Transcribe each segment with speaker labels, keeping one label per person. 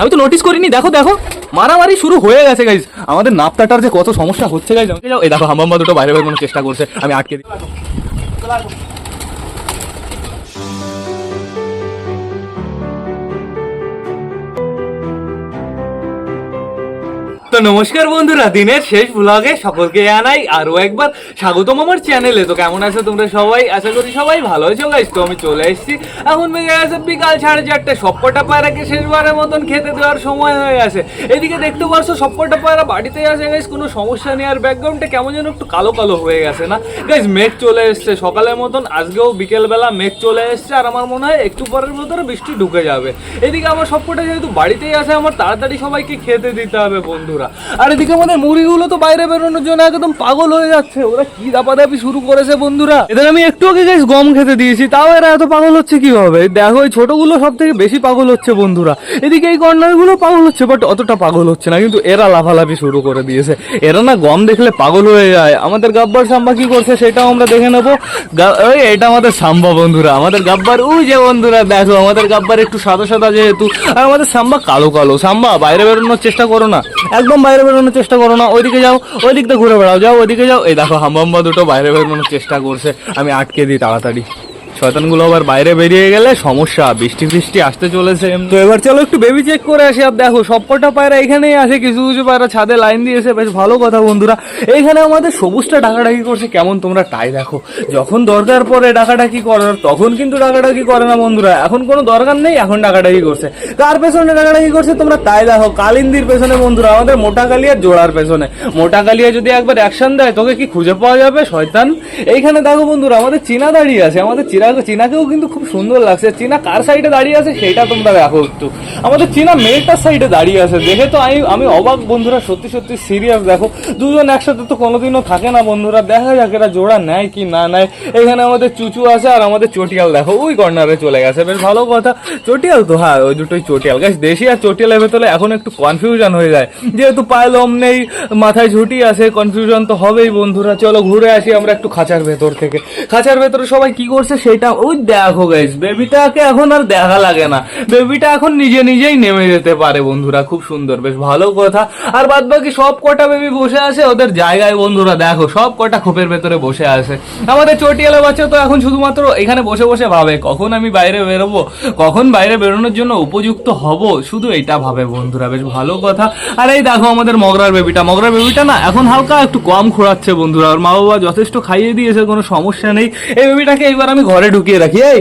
Speaker 1: আমি তো নোটিস করিনি, দেখো দেখো। মারামারি শুরু হয়ে গেছে গাইজ আমাদের নাপতাটার যে কত সমস্যা হচ্ছে গাইজ এই দেখো হাম্বাম্বা দুটো বাইরে কোনো চেষ্টা করছে। আমি আটকে দিই। নমস্কার বন্ধুরা, দিনের শেষ ব্লগে সকলকে জানাই আরও একবার স্বাগতম আমার চ্যানেলে তো কেমন আছো তোমরা সবাই? আশা করি সবাই ভালো আছো গাইস তো আমি চলে এসেছি। এখন বেজে গেছে বিকাল সাড়ে চারটে। সবকটা পায়রাকে শেষবারের মতন খেতে দেওয়ার সময় হয়ে গেছে। এদিকে দেখতে পারছ সবকটা পায়রা বাড়িতে আসে গাইস কোনো সমস্যা নেই। আর ব্যাকগ্রাউন্ডটা কেমন যেন একটু কালো কালো হয়ে গেছে না? গাইস মেঘ চলে এসছে সকালের মতন। আজকেও বিকেলবেলা মেঘ চলে এসছে। আর আমার মনে হয় একটু পরের মতন বৃষ্টি ঢুকে যাবে। এদিকে আমার সবকটা যেহেতু বাড়িতেই আসে আমার তাড়াতাড়ি সবাইকে খেতে দিতে হবে বন্ধুরা। আর এদিকে আমাদের মুরগিগুলো তো বাইরে বেরোনোর জন্য একদম পাগল হয়ে যাচ্ছে। ওরা কি দাপাদাপি শুরু করেছে বন্ধুরা? এদের আমি একটু আগে গাইস গম খেতে দিয়েছি, তাও এরা এত পাগল হচ্ছে কীভাবে? দেখো, এই ছোটগুলো সব থেকে বেশি পাগল হচ্ছে বন্ধুরা। এদিকে এই কর্নারগুলো পাগল হচ্ছে বাট অতটা পাগল হচ্ছে না, কিন্তু এরা লাফালাফি শুরু করে দিয়েছে। এরা না গম দেখলে পাগল হয়ে যায়। আমাদের গাব্বার সাম্বা কি করছে সেটাও আমরা দেখে নেব। ওই এটা আমাদের সাম্বা বন্ধুরা। আমাদের গাব্বার ওই যে বন্ধুরা, দেখো, আমাদের গাব্বার একটু সাদা সাদা যেহেতু, আর আমাদের সাম্বা কালো কালো। সাম্বা, বাইরে বেরোনোর চেষ্টা করো না। একদম বাইরে বেরোনোর চেষ্টা করো না, ওইদিকে যাও ওই দিক দিয়ে ঘুরে বেড়াও, যাও, ওইদিকে যাও। এই দেখো, হাম্বাম্বা দুটো বাইরে বেরোনোর চেষ্টা করছে। আমি আটকে দিই তাড়াতাড়ি। শয়তানগুলো আবার বাইরে বেরিয়ে গেলে সমস্যা, বৃষ্টি বৃষ্টি আসতে চলেছে। তো এবার চলো একটু বেবি চেক করে আসি আর দেখো, সবকটা পায়রা এখানেই আছে, কিছু কিছু পায়রা ছাদে লাইন দিয়েছে, বেশ ভালো কথা বন্ধুরা। এইখানে আমাদের সবুজটা ডাকাডাকি করছে, কেমন তোমরা টাই দেখো। যখন দরকার পড়ে ডাকাডাকি করার, তখন কিন্তু ডাকাডাকি করে না বন্ধুরা। এখন কোনো দরকার নেই, এখন ডাকাডাকি করছে। কার পেছনে ডাকাডাকি করছে তোমরা তাই দেখো, কালিন্দির পেছনে বন্ধুরা, আমাদের মোটা কালিয়ার জোড়ার পেছনে। মোটা কালিয়া যদি একবার অ্যাকশন দেয়, তোকে কি খুঁজে পাওয়া যাবে, শয়তান? এইখানে দেখো বন্ধুরা, আমাদের চীনা দাঁড়িয়ে আছে, আমাদের চীনা চীনাকেও কিন্তু খুব সুন্দর লাগছে। চীনা কার সাইডে দাঁড়িয়ে আছে সেটা তোমরা দেখো একটু। আমাদের চীনা মেয়েটার সাইডে দাঁড়িয়ে আছে। দেখে তো আমি আমি অবাক বন্ধুরা, সত্যি সত্যি সিরিয়াস দেখো। দুজন একসাথে তো কোনোদিনও থাকে না বন্ধুরা। দেখা যাক এরা জোড়া নেয় কি না নেয়। এখানে আমাদের চুচু আছে আর আমাদের চটিয়াল দেখো, ওই কর্নারে চলে গেছে। বেশ ভালো কথা। চটিয়াল তো হ্যাঁ ওই দুটোই চটিয়াল। গাছ দেশি আর চটিয়ালের ভেতরে এখন একটু কনফিউশন হয়ে যায়। যেহেতু পায়ে লোম নেই, মাথায় ঝুটি আছে কনফিউশন তো হবেই বন্ধুরা। চলো ঘুরে আসি আমরা একটু খাঁচার ভেতর থেকে। খাঁচার ভেতরে সবাই কি করছে সেটা ওই দেখো গাইস বেবিটাকে এখন আর দেখা লাগে না। বেবিটা এখন নিজে নিজেই নেমে যেতে পারে বন্ধুরা, খুব সুন্দর, বেশ ভালো কথা। আর বাদ বাকি সব কটা বেবি বসে আছে, ওদের জায়গায় বন্ধুরা, দেখো, সব কটা খোপের ভেতরে বসে আছে। আমাদের চটিয়ালা বাচ্চা তো এখন শুধুমাত্র এখানে বসে বসে ভাবে, কখন আমি বাইরে বেরোবো, কখন বাইরে বেরোনোর জন্য উপযুক্ত হব? শুধু এটা ভাবে বন্ধুরা, বেশ ভালো কথা। আর এই দেখো আমাদের মগরার বেবিটা মগরার বেবিটা না এখন হালকা একটু কম খোঁড়াচ্ছে বন্ধুরা আর মা বাবা যথেষ্ট খাইয়ে দিয়েছে, কোনো সমস্যা নেই। এই বেবিটাকে এবার আমি ঘরে ঢুকিয়ে রাখি এই।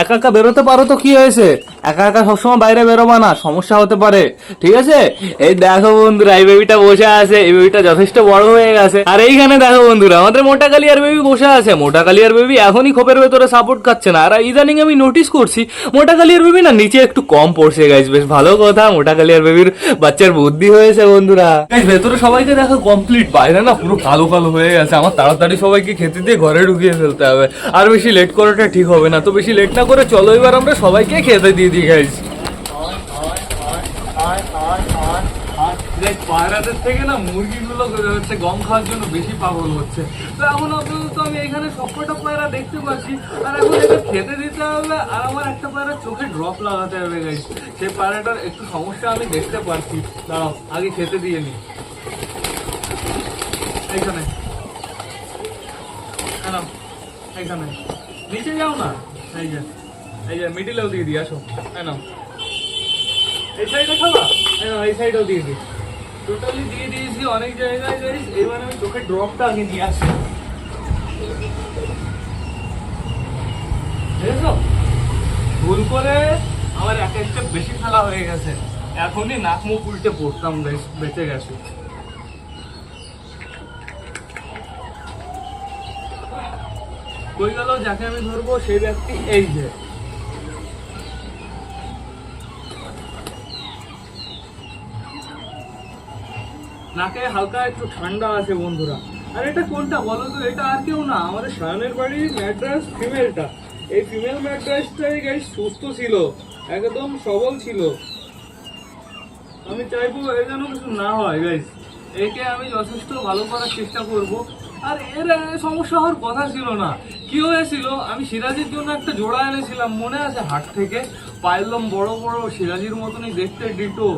Speaker 1: একা একা বেরোতে পারো তো কি হয়েছে? একা একা সবসময় বাইরে বেরোবা না, সমস্যা হতে পারে। ঠিক আছে? এই দেখো বন্ধুরা, এই বেবিটা বসে আছে। এই বেবিটা যথেষ্ট বড় হয়ে গেছে। আর এইখানে দেখো বন্ধুরা, আমাদের মোটা কালিয়ার বেবি বসে আছে। মোটা কালিয়ার বেবি এখনই খোপের ভেতরে সাপোর্ট খাচ্ছে না। আর ইদানিং আমি নোটিস করছি মোটা কালিয়ার বেবি না নিচে একটু কম পড়ছে গাইজ বেশ ভালো কথা মোটা কালিয়ার বেবির বাচ্চার বুদ্ধি হয়েছে বন্ধুরা। ভেতরে সবাইকে দেখো কমপ্লিট বাইরে না পুরো কালো কালো হয়ে গেছে। আমার তাড়াতাড়ি সবাইকে খেতে দিয়ে ঘরে ঢুকিয়ে ফেলতে হবে। আর বেশি লেট করাটা ঠিক হবে না। তো বেশি লেট না করে চলো এবার আমরা সবাইকে খেতে দিয়ে দিই গাইজ পায়রাদের থেকে না মুরগিগুলো গম খাওয়ার জন্য বেশি পাগল হচ্ছে। এখন আমি এখানে পায়রা দেখতে পাচ্ছি। আর এখন খেতে দিতে হবে আর আমার একটা পায়রা চোখে ড্রপ লাগাতে হবে সেই পায়রাটার একটু সমস্যা আমি দেখতে দাঁড়াও আগে খেতে দিয়ে নি। এইখানে। এই নাও, নিচে যাও না। এই যে মিডিলেও দিয়ে দিই, আসো নাও। এই সাইডে খাবা? এই সাইডেও দিয়ে দিই। টোটালি দিয়ে দিয়েছি, অনেক জায়গায় গাইস এবার আমি চোখের ড্রপটা আগে নিয়ে আসি। ভুল করে আমার এক একটা বেশি খেলা হয়ে গেছে। এখনই নাক মুখ উল্টে পড়তাম বেঁচে গেছে। কই গেল যাকে আমি ধরবো সেই ব্যক্তি এই যে। নাকে হালকা একটু ঠান্ডা আছে বন্ধুরা। আর এটা কোনটা বলো তো? এটা আর কেউ না, আমাদের শায়নের বাড়ির ম্যাড্রাস ফিমেলটা। এই ফিমেল ম্যাড্রাসটাই গাইস সুস্থ ছিল, একদম সবল ছিল। আমি চাইব এ যেন কিছু না হয় গাইস একে আমি যথেষ্ট ভালো করার চেষ্টা করব। আর এর সমস্যা হওয়ার কথা ছিল না। কি হয়েছিল? আমি সিরাজির জন্য একটা জোড়া এনেছিলাম, মনে আছে হাট থেকে? পাইলাম বড় বড় সিরাজির মতনই দেখতে ডিটো।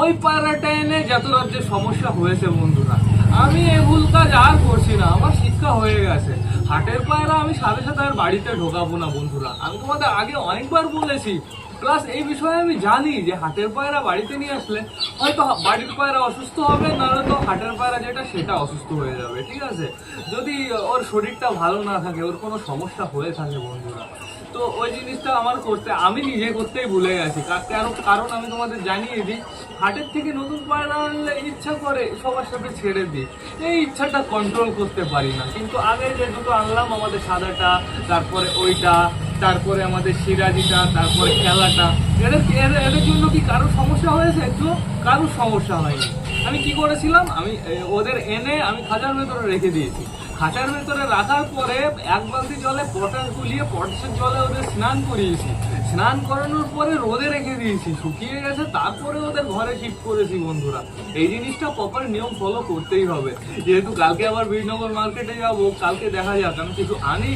Speaker 1: ওই পায়রাটা এনে যত রাজ্যের সমস্যা হয়েছে বন্ধুরা। আমি এই ভুল কাজ আর করছি না, আমার শিক্ষা হয়ে গেছে। হাটের পায়রা আমি সাথে সাথে আর বাড়িতে ঢোকাবো না বন্ধুরা। আমি তোমাদের আগে অনেকবার বলেছি। প্লাস এই বিষয়ে আমি জানি যে হাটের পায়রা বাড়িতে নিয়ে আসলে হয়তো বাড়ির পায়রা অসুস্থ হবে, নাহলে তো হাটের পায়রা যেটা, সেটা অসুস্থ হয়ে যাবে, ঠিক আছে? যদি ওর শরীরটা ভালো না থাকে, ওর কোনো সমস্যা হয়ে থাকে বন্ধুরা, তো ওই জিনিসটা আমার করতে, আমি নিজে করতেই ভুলে গেছি। কার- কেন কারণ আমি তোমাদের জানিয়ে দিই, হাটের থেকে নতুন পায়রা আনলে ইচ্ছা করে সবার সাথে ছেড়ে দিই। এই ইচ্ছাটা কন্ট্রোল করতে পারি না। কিন্তু আগে যে দুটো আনলাম, আমাদের সাদাটা, তারপরে ওইটা, তারপরে আমাদের সিরাজিটা তারপরে খেলাটা এদের এদের জন্য কি কারও সমস্যা হয়েছে একটু? কারও সমস্যা হয়নি। আমি কি করেছিলাম? আমি ওদের এনে আমি খাঁচার ভেতরে রেখে দিয়েছি। খাঁচার ভেতরে রাখার পরে এক বালতি জলে পটাশ গুলিয়ে পটাশের জলে ওদের স্নান করিয়েছি। স্নান করানোর পরে রোদে রেখে দিয়েছি। শুকিয়ে গেছে, তারপরে ওদের ঘরে শিফট করেছি বন্ধুরা। এই জিনিসটা প্রপার নিয়ম ফলো করতেই হবে। যেহেতু কালকে আবার বীরনগর মার্কেটে যাব, কালকে দেখা যাক আমি কিছু আনি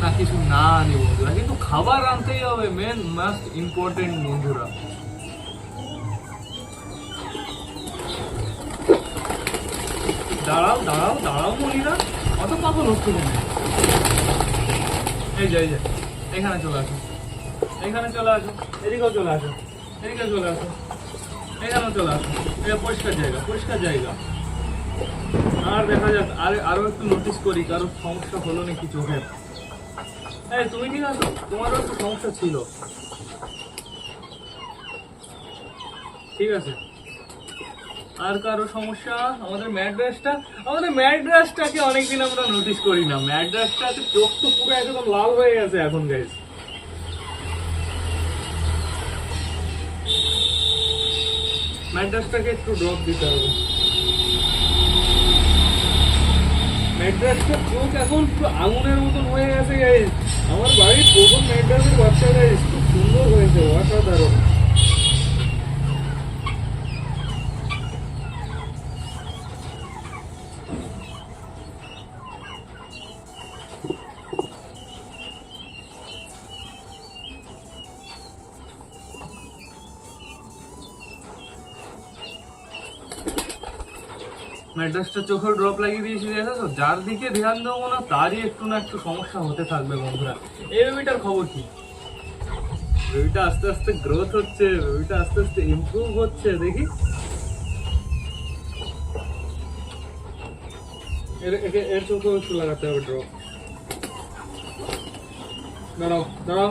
Speaker 1: না কিছু না আনি বন্ধুরা। কিন্তু খাবার আনতেই হবে মেন মাস্ট ইম্পর্টেন্ট বন্ধুরা। দাঁড়াও দাঁড়াও দাঁড়াও মনিরা। অত পাগল কেন? এই যে এই যে, এখানে চলে আসো। এখানে চলে আসো, এদিকেও চলে আসো, এদিকে চলে আসো এখানে চলে আসো। এটা পরিষ্কার জায়গা পরিষ্কার জায়গা। আর দেখা যাক, আরে আরও একটু নোটিস করি, কারও সমস্যা হলো নাকি চোখের। হ্যাঁ তুমি ঠিক আছো? তোমারও একটু সমস্যা ছিল। ঠিক আছে। আর কারও সমস্যা? আমাদের ম্যাড্রাসটা আমাদের ম্যাড্রাসটাকে অনেকদিন আমরা নোটিস করি না। ম্যাড্রাসটাতে চোখ তো পুরো একদম লাল হয়ে গেছে এখন গাইস ম্যাড্রাসটাকে একটু ড্রপ দিতে হবে। ম্যাড্রাসটা চোখ এখন আগুনের মতন হয়ে গেছে গাইস আমার বাড়ির প্রথম ম্যাড্রাসের বাচ্চা গাইস খুব সুন্দর হয়েছে অসাধারণ ম্যাড্রাসটা চোখের ড্রপ লাগিয়ে দিয়েছি দেখেছ যার দিকে ধ্যান দেবো না তারই একটু না একটু সমস্যা হতে থাকবে, বন্ধুরা। এই বেবিটার খবর কি? বেবিটা আস্তে আস্তে গ্রোথ হচ্ছে বেবিটা আস্তে আস্তে ইমপ্রুভ হচ্ছে, দেখি। এর, একে, এর চোখেও একটু লাগাতে হবে ড্রপ দাঁড়াও দাঁড়াও।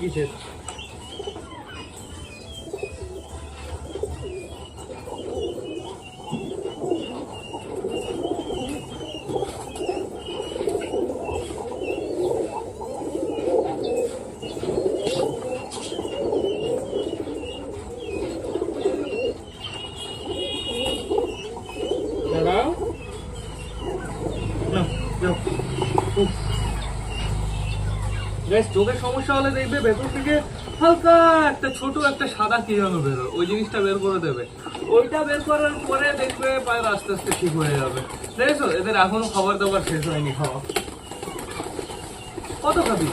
Speaker 1: 一些 চোখের সমস্যা হলে দেখবে ভেতর থেকে হালকা একটা ছোট একটা সাদা কি যেন বেরোয়। ওই জিনিসটা বের করে দেবে। ওইটা বের করার পরে দেখবে পায়ের আস্তে আস্তে ঠিক হয়ে যাবে। দেখেছ? এদের এখনও খাবার দাবার শেষ হয়নি খাওয়া। কত খাবি।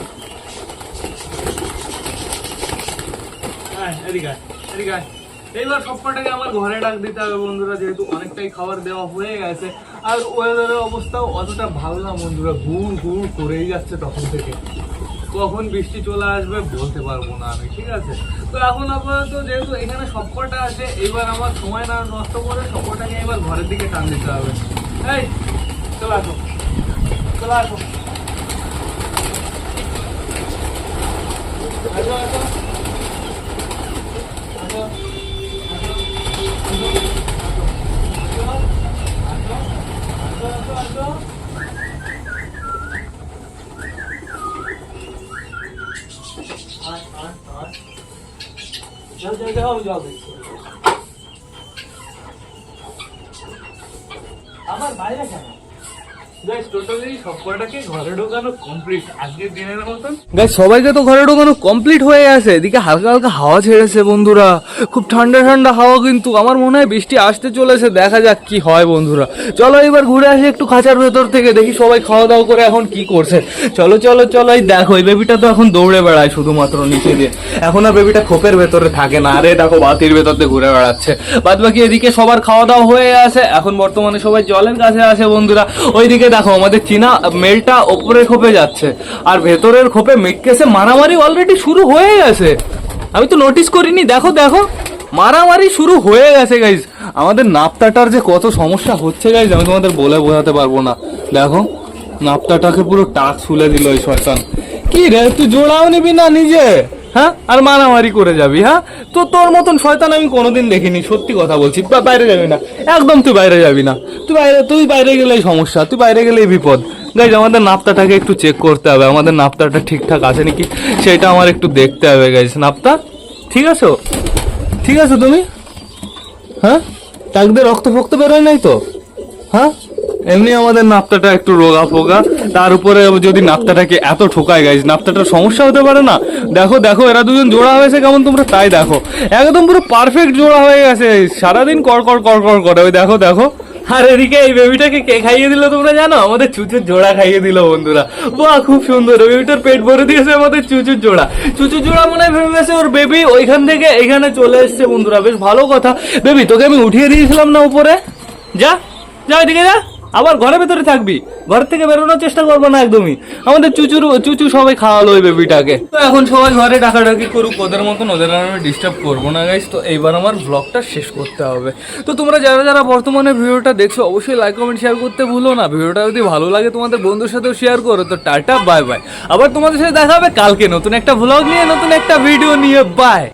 Speaker 1: এইবার সবকটাকে আমার ঘরে ডাক দিতে হবে বন্ধুরা, যেহেতু অনেকটাই খাবার দেওয়া হয়ে গেছে। আর ওয়েদারের অবস্থাও অতটা ভালো না, বন্ধুরা। গুড় গুড় করেই যাচ্ছে তখন থেকে। কখন বৃষ্টি চলে আসবে বলতে পারব না আমি, ঠিক আছে? তো এখন আপাতত যেহেতু এখানে সবকটা আছে এবার আমার সময় না নষ্ট করে সবকটাকে এবার ঘরের দিকে টান দিতে হবে। এই, চলে আসো। চলে আসো। আসো আসো। আসো। আবার বাইরে কেন? সবাইকে তো ঘরে ঢোকানো কমপ্লিট হয়ে আছে এদিকে হালকা হালকা হাওয়া ছেড়েছে বন্ধুরা। খুব ঠান্ডা ঠান্ডা হাওয়া কিন্তু। আমার মনে হয় বৃষ্টি আসতে চলেছে। দেখা যাক কি হয় বন্ধুরা। চলো এবার ঘুরে আসি একটু খাঁচার ভেতর থেকে। দেখি সবাই খাওয়া দাওয়া করে এখন কি করছে। চলো চলো চলো। এই দেখো, এই বেবিটা তো এখন দৌড়ে বেড়ায় শুধুমাত্র নিচে দিয়ে এখন আর বেবিটা খোপের ভেতরে থাকে না। আরে দেখো, বাতির ভেতর দিয়ে ঘুরে বেড়াচ্ছে। বাদ বাকি এদিকে সবার খাওয়া দাওয়া হয়ে আছে। এখন বর্তমানে সবাই জলের কাছে আছে বন্ধুরা। ওইদিকে দেখো, আমাদের চীনা মেলটা ওপরের খোপে যাচ্ছে। আর ভেতরের খোপে মেঘকেসে মারামারি অলরেডি শুরু হয়ে গেছে। আমি তো নোটিস করিনি, দেখো দেখো। মারামারি শুরু হয়ে গেছে গাইজ আমাদের নাপতাটার যে কত সমস্যা হচ্ছে গাইজ আমি তোমাদের বলে বোঝাতে পারব না। দেখো, নাপতাটাকে পুরো টাক ছুলে দিল ওই শয়তান। কি রে, তুই জোড়াও নিবি না নিজে? হ্যাঁ? আর মারামারি করে যাবি হ্যাঁ? তো তোর মতন শয়তান আমি কোনোদিন দেখিনি, সত্যি কথা বলছি। বাইরে যাবি না। একদম তুই বাইরে যাবি না। তুই বাইরে তুই বাইরে গেলেই সমস্যা, তুই বাইরে গেলেই বিপদ। গাইজ আমাদের নাপ্তাটাকে একটু চেক করতে হবে। আমাদের নাপ্তাটা ঠিকঠাক আছে নাকি? সেটা আমার একটু দেখতে হবে গাইজ নাপ্তা, ঠিক আছো? ঠিক আছে তুমি? হ্যাঁ? টাকদের রক্ত ফক্ত বেরোয় নাই তো? হ্যাঁ? এমনি আমাদের নাপ্তাটা একটু রোগা ফোগা। তার উপরে যদি নাপ্তাটাকে এত ঠোকায় গাইজ নাপ্তাটার সমস্যা হতে পারে না? দেখো দেখো, এরা দুজন জোড়া হয়েছে কেমন তোমরা তাই দেখো। একদম পুরো পারফেক্ট জোড়া হয়ে গেছে। সারাদিন কর কর কর কর করে। ওই দেখো দেখো। আর এদিকে এই বেবিটাকে কে খাইয়ে দিল তোমরা জানো? আমাদের চুচুর জোড়া খাইয়ে দিল, বন্ধুরা। বাহ, খুব সুন্দর। বেবিটার পেট ভরে দিয়েছে আমাদের চুচুর জোড়া। চুচুর জোড়া মনে হয় ভেবে ওর বেবি ওইখান থেকে এখানে চলে এসছে, বন্ধুরা। বেশ ভালো কথা। বেবি তোকে আমি উঠিয়ে দিয়েছিলাম না উপরে? যা যা ওইদিকে যা। আবার ঘরের ভেতরে থাকবি। ঘর থেকে বেরোনোর চেষ্টা করব না একদমই। আমাদের চুচুর, চুচু সবাই খাওয়ালো ওই বেবিটাকে। তো এখন সবাই ঘরে ডাকাডাকি করুক, ওদের মতন ওদের আমি ডিস্টার্ব করব না গাইস তো এইবার আমার ব্লগটা শেষ করতে হবে। তো তোমরা যারা যারা বর্তমানে ভিডিওটা দেখছ, অবশ্যই লাইক কমেন্ট শেয়ার করতে ভুলো না। ভিডিওটা যদি ভালো লাগে তোমাদের বন্ধুর সাথেও শেয়ার করো। তো টাটা বাই বাই আবার তোমাদের সাথে দেখা হবে কালকে নতুন একটা ব্লগ নিয়ে, নতুন একটা ভিডিও নিয়ে। বাই